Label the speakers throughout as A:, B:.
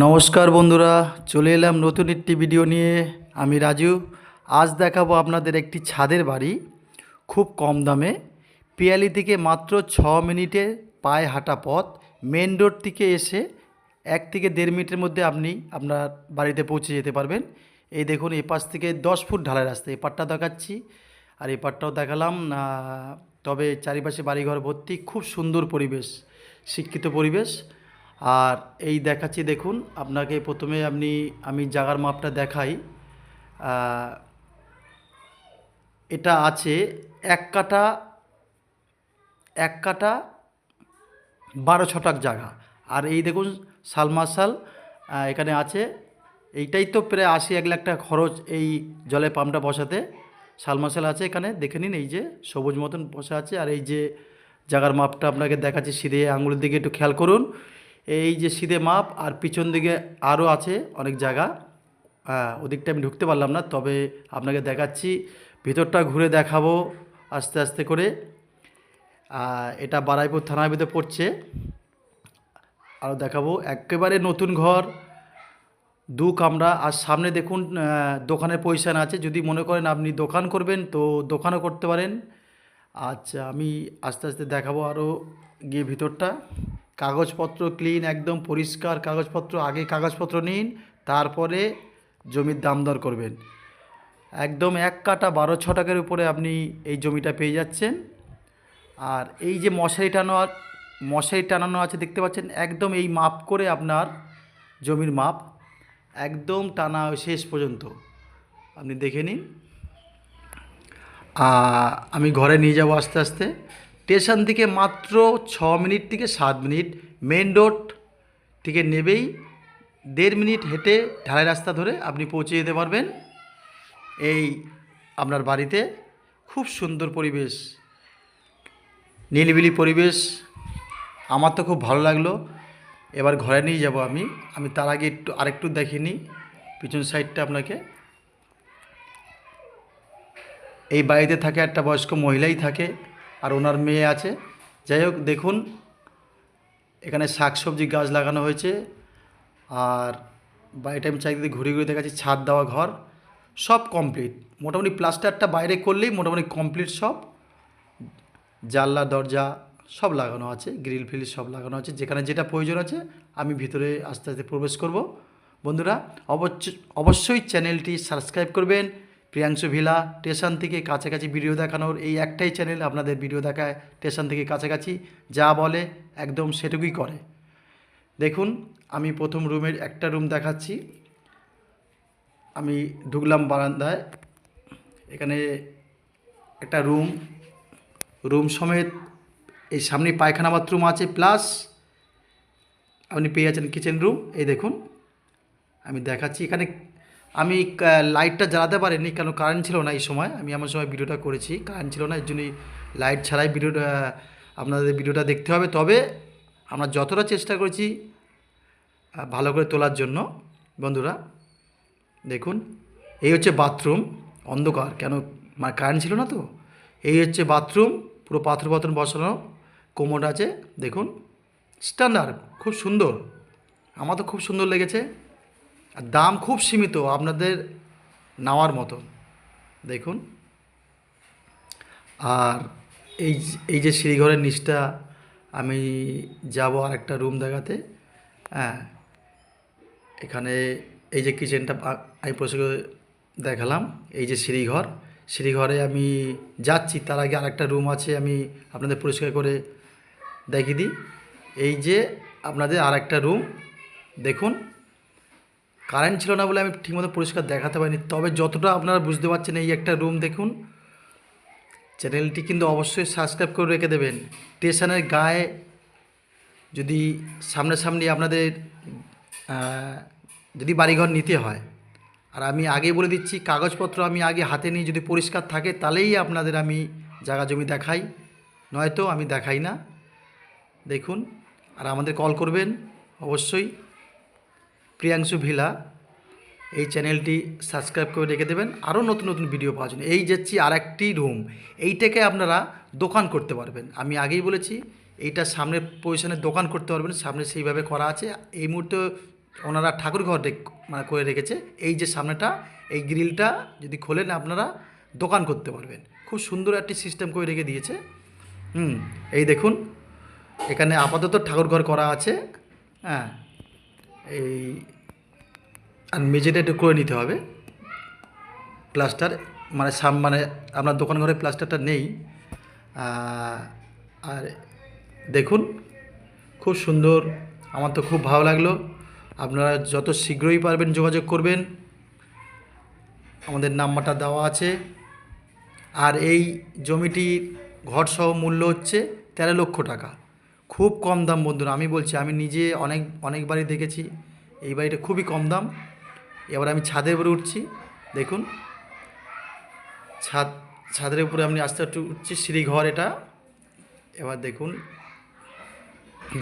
A: নমস্কার বন্ধুরা, চলে এলাম নতুন একটি ভিডিও নিয়ে। আমি রাজু, আজ দেখাবো আপনাদের একটি ছাদের বাড়ি, খুব কম দামে। পিয়ালি থেকে মাত্র ছ মিনিটে পায়ে হাঁটা পথ। মেন রোড থেকে এসে এক থেকে দেড় মিনিটের মধ্যে আপনি আপনার বাড়িতে পৌঁছে যেতে পারবেন। এই দেখুন এই পাশ থেকে দশ ফুট ঢালাই রাস্তা, এপারটা দেখাচ্ছি। আর এপারটাও দেখালাম তবে চারিপাশে বাড়িঘর ভর্তি, খুব সুন্দর পরিবেশ, শিক্ষিত পরিবেশ। আর এই দেখাচ্ছি দেখুন, আপনাকে প্রথমে আপনি, আমি জাগার মাপটা দেখাই। এটা আছে এক কাটা এক কাটা বারো ছটাক জায়গা আর এই দেখুন সালমাসাল এখানে আছে। এইটাই তো প্রায় আশি, এক লাখ টাকা খরচ এই জলে পাম্পটা বসাতে। সালমাসাল আছে এখানে, দেখে নিন এই যে সবুজ মতন বসা আছে। আর এই যে জায়গার মাপটা আপনাকে দেখাচ্ছি, সিধে আঙুলের দিকে একটু খেয়াল করুন। এই যে সিধে মাপ আর পিছন দিকে আরও আছে অনেক জায়গা। হ্যাঁ ওদিকটা আমি ঢুকতে পারলাম না, তবে আপনাকে দেখাচ্ছি। ভিতরটা ঘুরে দেখাবো আস্তে আস্তে করে। এটা বারাইপুর থানার ভিতরে পড়ছে। আরও দেখাবো, একেবারে নতুন ঘর, দু কামরা। আর সামনে দেখুন দোকানের পজিশান আছে। যদি মনে করেন আপনি দোকান করবেন, তো দোকানও করতে পারেন। আচ্ছা আমি আস্তে আস্তে দেখাবো আরও গিয়ে ভিতরটা। কাগজপত্র ক্লিন একদম পরিষ্কার কাগজপত্র, আগে কাগজপত্র নিন, তারপরে জমির দাম দর করবেন। একদম এক কাটা বারো ছ টাকার উপরে আপনি এই জমিটা পেয়ে যাচ্ছেন। আর এই যে মশারি টানো মশারি টানানো আছে দেখতে পাচ্ছেন, একদম এই মাপ করে আপনার জমির মাপ একদম টানা শেষ পর্যন্ত। আপনি দেখে নিন। আমি ঘরে নিয়ে যাব আস্তে আস্তে। স্টেশন থেকে মাত্র ছ মিনিট থেকে সাত মিনিট। মেন রোড থেকে নেবেই। দেড় মিনিট হেঁটে ঢালাই রাস্তা ধরে আপনি পৌঁছে যেতে পারবেন এই আপনার বাড়িতে। খুব সুন্দর পরিবেশ, নিলিবিলি পরিবেশ। আমার তো খুব ভালো লাগল। এবার ঘরে নিয়ে যাব আমি। আমি তার আগে একটু আরেকটু দেখিনি। পিছন সাইডটা আপনাকে। এই বাড়িতে থাকে একটা বয়স্ক মহিলাই থাকে। আর ওনার মেয়ে আছে। যাই হোক, দেখুন, এখানে শাকসবজি গাছ লাগানো হয়েছে। আর বাড়িটা আমি চারিদিকে ঘুরে ঘুরে দেখাচ্ছি, ছাদ দেওয়া ঘর, সব কমপ্লিট মোটামুটি প্লাস্টারটা বাইরে করলেই মোটামুটি কমপ্লিট সব। জানলা, দরজা সব লাগানো আছে গ্রিল ফিল সব লাগানো আছে। যেখানে যেটা প্রয়োজন আছে, আমি ভিতরে আস্তে আস্তে প্রবেশ করব। বন্ধুরা অবশ্য- অবশ্যই চ্যানেলটি সাবস্ক্রাইব করবেন। প্রিয়াংশু ভিলা, স্টেশন থেকে কাছাকাছি ভিডিও দেখানোর এই একটাই চ্যানেল আপনাদের ভিডিও দেখায় স্টেশন থেকে কাছাকাছি, যা বলে, একদম সেটুকুই করে। দেখুন, আমি প্রথম রুমের একটা রুম দেখাচ্ছি। আমি ঢুকলাম বারান্দায়। এখানে একটা রুম রুম সমেত এই সামনে পায়খানা বাথরুম আছে প্লাস আপনি পেয়ে যাচ্ছেন কিচেন রুম এই দেখুন, আমি দেখাচ্ছি। এখানে আমি লাইটটা জ্বালাতে পারিনি, কেন কারেন্ট ছিল না এই সময়। আমি এমন সময় ভিডিওটা করেছি কারেন্ট ছিল না, এর জন্যই লাইট ছাড়াই ভিডিওটা আপনাদের ভিডিওটা দেখতে হবে। তবে আমরা যতটা চেষ্টা করেছি ভালো করে তোলার জন্য, বন্ধুরা, দেখুন, এই হচ্ছে বাথরুম অন্ধকার, কেন মানে কারেন্ট ছিল না তো? এই হচ্ছে বাথরুম পুরো পাথর পাথর বসানো কোমোড আছে, দেখুন স্ট্যান্ডার্ড খুব সুন্দর। আমার তো খুব সুন্দর লেগেছে। দাম খুব সীমিত, আপনাদের নেওয়ার মতো। দেখুন। আর এই এই যে সিঁড়িঘরের নিচটা, আমি যাব আর একটা রুম দেখাতে। হ্যাঁ। এখানে এই যে কিচেনটা আমি পরিষ্কার দেখালাম, এই যে সিঁড়িঘর সিঁড়িঘরে আমি যাচ্ছি, তার আগে আরেকটা রুম আছে, আমি আপনাদের পরিষ্কার করে দেখিয়ে দিই। এই যে আপনাদের আর একটা রুম দেখুন। কারেন্ট ছিল না বলে আমি ঠিকমতো পরিষ্কার দেখাতে পারিনি। তবে যতটা আপনারা বুঝতে পারছেন, এই একটা রুম দেখুন। চ্যানেলটি কিন্তু অবশ্যই সাবস্ক্রাইব করে রেখে দেবেন। স্টেশনের গায়ে যদি সামনাসামনি আপনাদের যদি বাড়িঘর নিতে হয়, আর আমি আগে বলে দিচ্ছি, কাগজপত্র আমি আগে হাতে নিয়ে যদি পরিষ্কার থাকে, তাহলেই আপনাদের আমি জায়গা জমি দেখাই। নয়তো আমি দেখাই না। দেখুন, আর আমাদের কল করবেন, অবশ্যই। প্রিয়াংশু ভিলা, এই চ্যানেলটি সাবস্ক্রাইব করে রেখে দেবেন। আরও নতুন নতুন ভিডিও পাওয়ার জন্য। এই যাচ্ছি আর একটি রুম। এইটাকে আপনারা দোকান করতে পারবেন। আমি আগেই বলেছি, এইটা সামনে পজিশনে দোকান করতে পারবেন। সামনে সেইভাবে করা আছে। এই মুহূর্তে ওনারা ঠাকুর ঘর মানে করে রেখেছে। এই যে সামনেটা, এই গ্রিলটা যদি খোলেন আপনারা দোকান করতে পারবেন। খুব সুন্দর একটি সিস্টেম করে রেখে দিয়েছে। হুম, এই দেখুন, এখানে আপাতত ঠাকুর ঘর করা আছে। হ্যাঁ এই আর মেঝেটা একটু করে নিতে হবে। প্লাস্টার মানে সাম মানে আপনার দোকান ঘরে প্লাস্টারটা নেই। আর দেখুন, খুব সুন্দর, আমার তো খুব ভালো লাগল। আপনারা যত শীঘ্রই পারবেন যোগাযোগ করবেন। আমাদের নাম্বারটা দেওয়া আছে। আর এই জমিটির ঘরসহ মূল্য হচ্ছে তেরো লক্ষ টাকা। খুব কম দাম বন্ধুরা, আমি বলছি, আমি নিজে অনেক অনেক বাড়ি দেখেছি, এই বাড়িটা খুবই কম দাম। এবার আমি ছাদের উপরে উঠছি, দেখুন। ছাদ, ছাদের উপরে আমি আস্তে আস্তে উঠছি সিঁড়ি ঘর এটা। এবার দেখুন,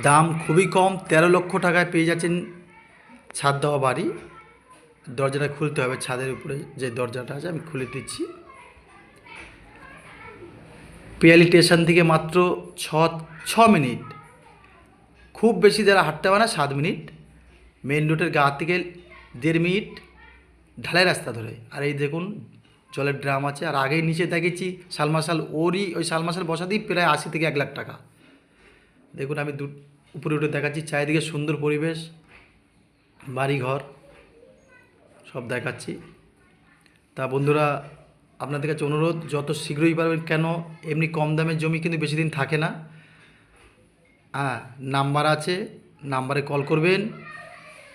A: দাম খুবই কম, তেরো লক্ষ টাকায় পেয়ে যাচ্ছেন ছাদ দেওয়া বাড়ি। দরজাটা খুলতে হবে ছাদের উপরে, যে দরজাটা আছে, আমি খুলে দিচ্ছি। পিয়ালি স্টেশন থেকে মাত্র ছ ছ মিনিট। খুব বেশি যারা হাঁটতে পারে না, সাত মিনিট। মেন রোডের গা থেকে দেড় মিনিট ঢালাই রাস্তা ধরে। আর এই দেখুন, জলের ড্রাম আছে। আর আগেই নিচে দেখেছি, সালমাসাল, ওরই ওই সালমাসাল বসাতেই প্রায় আশি থেকে এক লাখ টাকা। দেখুন, আমি দু উপরে উঠে দেখাচ্ছি, চারিদিকে সুন্দর পরিবেশ, বাড়িঘর, সব দেখাচ্ছি। তা বন্ধুরা, আপনাদের কাছে অনুরোধ, যত শীঘ্রই পারবেন, কেন এমনি কম দামের জমি কিন্তু বেশি দিন থাকে না। হ্যাঁ নাম্বার আছে, নাম্বারে কল করবেন।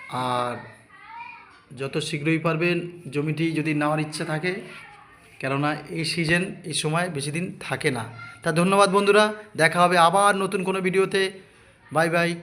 A: আর যত শীঘ্রই পারবেন, জমিটি যদি নেওয়ার ইচ্ছা থাকে, কেননা এই সিজন, এই সময় বেশি দিন থাকে না। তা ধন্যবাদ বন্ধুরা, দেখা হবে আবার নতুন কোনো ভিডিওতে। Bye bye.